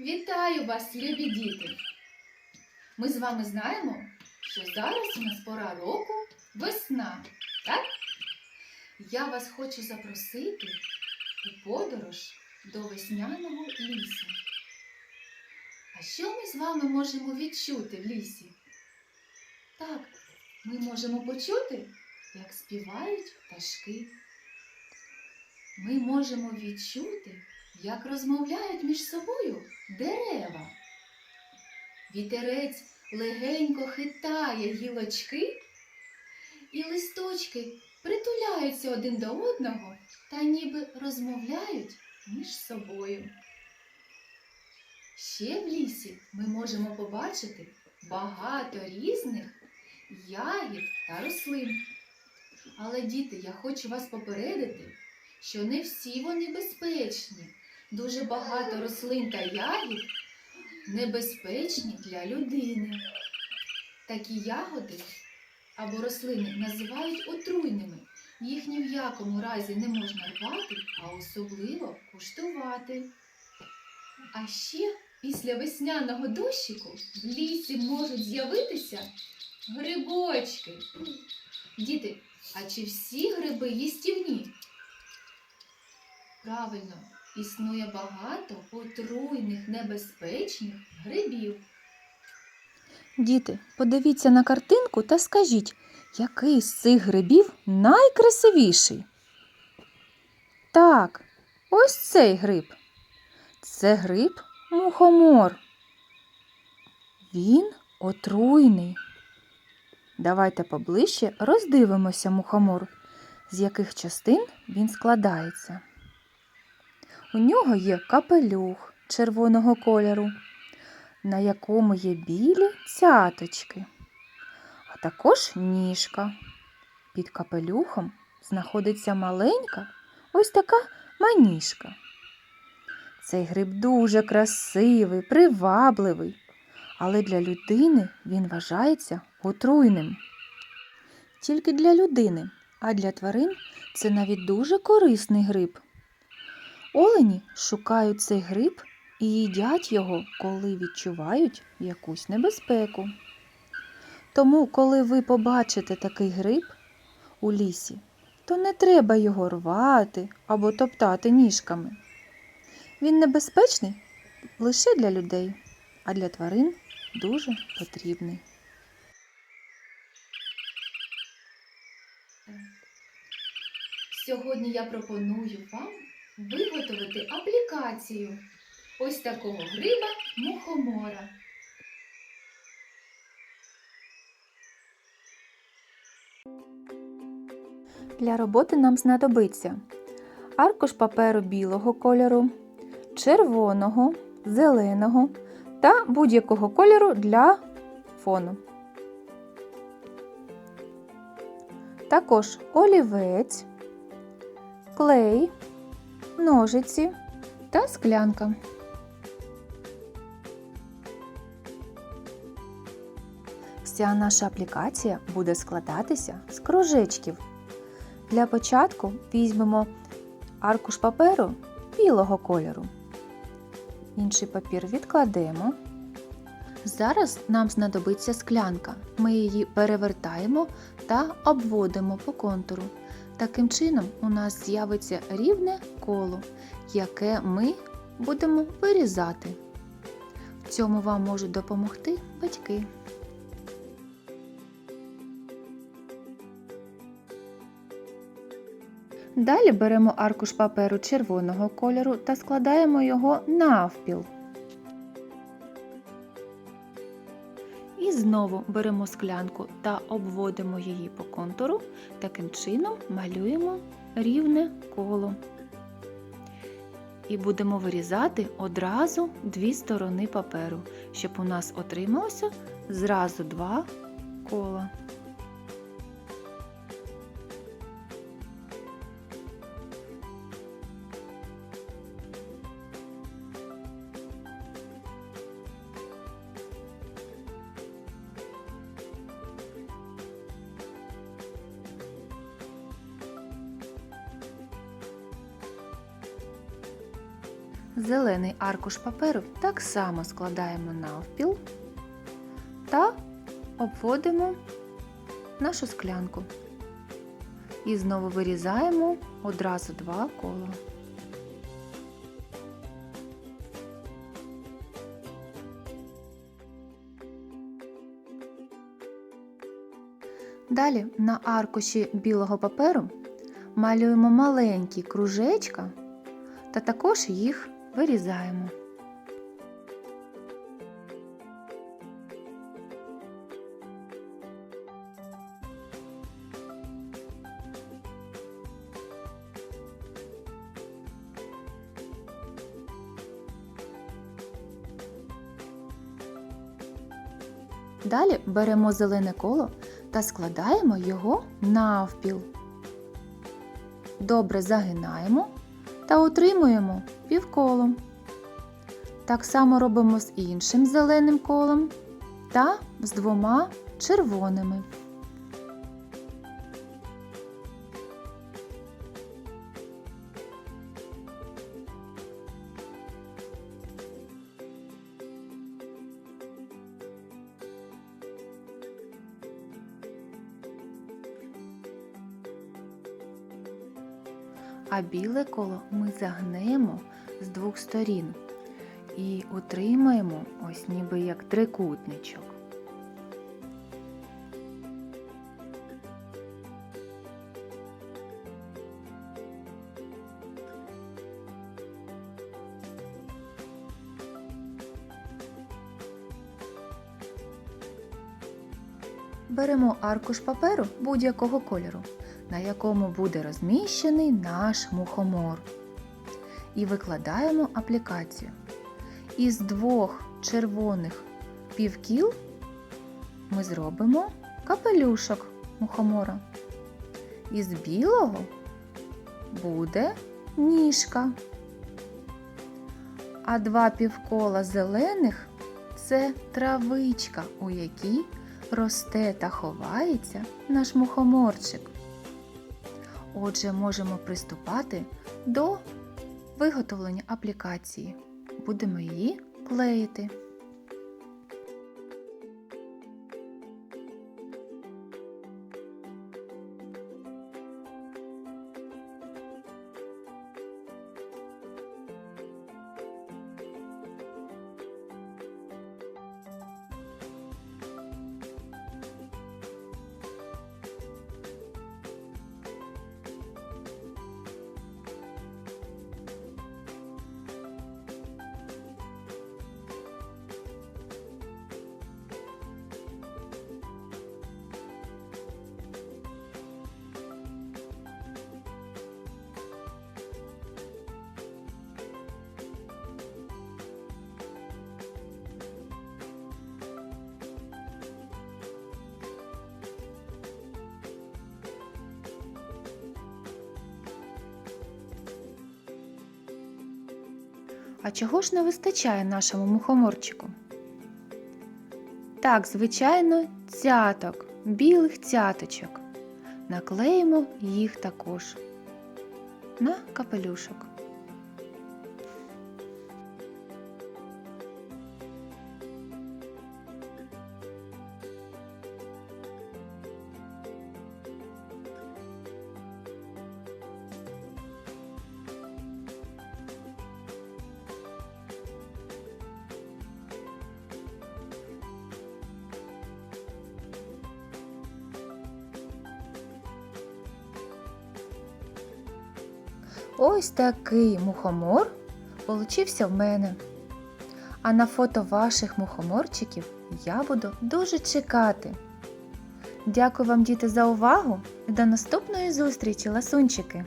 Вітаю вас, любі діти! Ми з вами знаємо, що зараз у нас пора року весна, так? Я вас хочу запросити у подорож до весняного лісу. А що ми з вами можемо відчути в лісі? Так, ми можемо почути, як співають пташки. Ми можемо відчути, як розмовляють між собою. Вітерець легенько хитає гілочки, і листочки притуляються один до одного та ніби розмовляють між собою. Ще в лісі ми можемо побачити багато різних ягід та рослин. Але, діти, я хочу вас попередити, що не всі вони безпечні. Дуже багато рослин та ягід небезпечні для людини. Такі ягоди або рослини називають отруйними. Їх ні в якому разі не можна рвати, а особливо куштувати. А ще після весняного дощику в лісі можуть з'явитися грибочки. Діти, а чи всі гриби їстівні? Правильно, існує багато отруйних небезпечних грибів. Діти, подивіться на картинку та скажіть, який з цих грибів найкрасивіший? Так, ось цей гриб. Це гриб мухомор. Він отруйний. Давайте поближче роздивимося мухомор, з яких частин він складається. У нього є капелюх червоного кольору, на якому є білі цяточки, а також ніжка. Під капелюхом знаходиться маленька ось така маніжка. Цей гриб дуже красивий, привабливий, але для людини він вважається отруйним. Тільки для людини, а для тварин це навіть дуже корисний гриб. Олені шукають цей гриб і їдять його, коли відчувають якусь небезпеку. Тому, коли ви побачите такий гриб у лісі, то не треба його рвати або топтати ніжками. Він небезпечний лише для людей, а для тварин дуже потрібний. Сьогодні я пропоную вам виготовити аплікацію ось такого гриба мухомора. Для роботи нам знадобиться аркуш паперу білого кольору, червоного, зеленого та будь-якого кольору для фону. Також олівець, клей, ножиці та склянка. Вся наша аплікація буде складатися з кружечків. Для початку візьмемо аркуш паперу білого кольору. Інший папір відкладемо. Зараз нам знадобиться склянка. Ми її перевертаємо та обводимо по контуру. Таким чином у нас з'явиться рівне коло, яке ми будемо вирізати. В цьому вам можуть допомогти батьки. Далі беремо аркуш паперу червоного кольору та складаємо його навпіл. Знову беремо склянку та обводимо її по контуру. Таким чином малюємо рівне коло. І будемо вирізати одразу дві сторони паперу, щоб у нас отрималося зразу два кола. Зелений аркуш паперу так само складаємо навпіл та обводимо нашу склянку. І знову вирізаємо одразу два кола. Далі на аркуші білого паперу малюємо маленькі кружечка та також їх вирізаємо. Далі беремо зелене коло та складаємо його навпіл. Добре загинаємо та отримуємо півколом. Так само робимо з іншим зеленим колом та з двома червоними. А біле коло ми загнемо з двох сторін і отримаємо ось ніби як трикутничок. Беремо аркуш паперу будь-якого кольору, на якому буде розміщений наш мухомор. І викладаємо аплікацію. Із двох червоних півкіл ми зробимо капелюшок мухомора. Із білого буде ніжка. А два півкола зелених це травичка, у якій росте та ховається наш мухоморчик. Отже, можемо приступати до виготовлення аплікації. Будемо її клеїти. А чого ж не вистачає нашому мухоморчику? Так, звичайно, цяток, білих цяточок. Наклеїмо їх також на капелюшок. Ось такий мухомор получився в мене. А на фото ваших мухоморчиків я буду дуже чекати. Дякую вам, діти, за увагу до наступної зустрічі, ласунчики!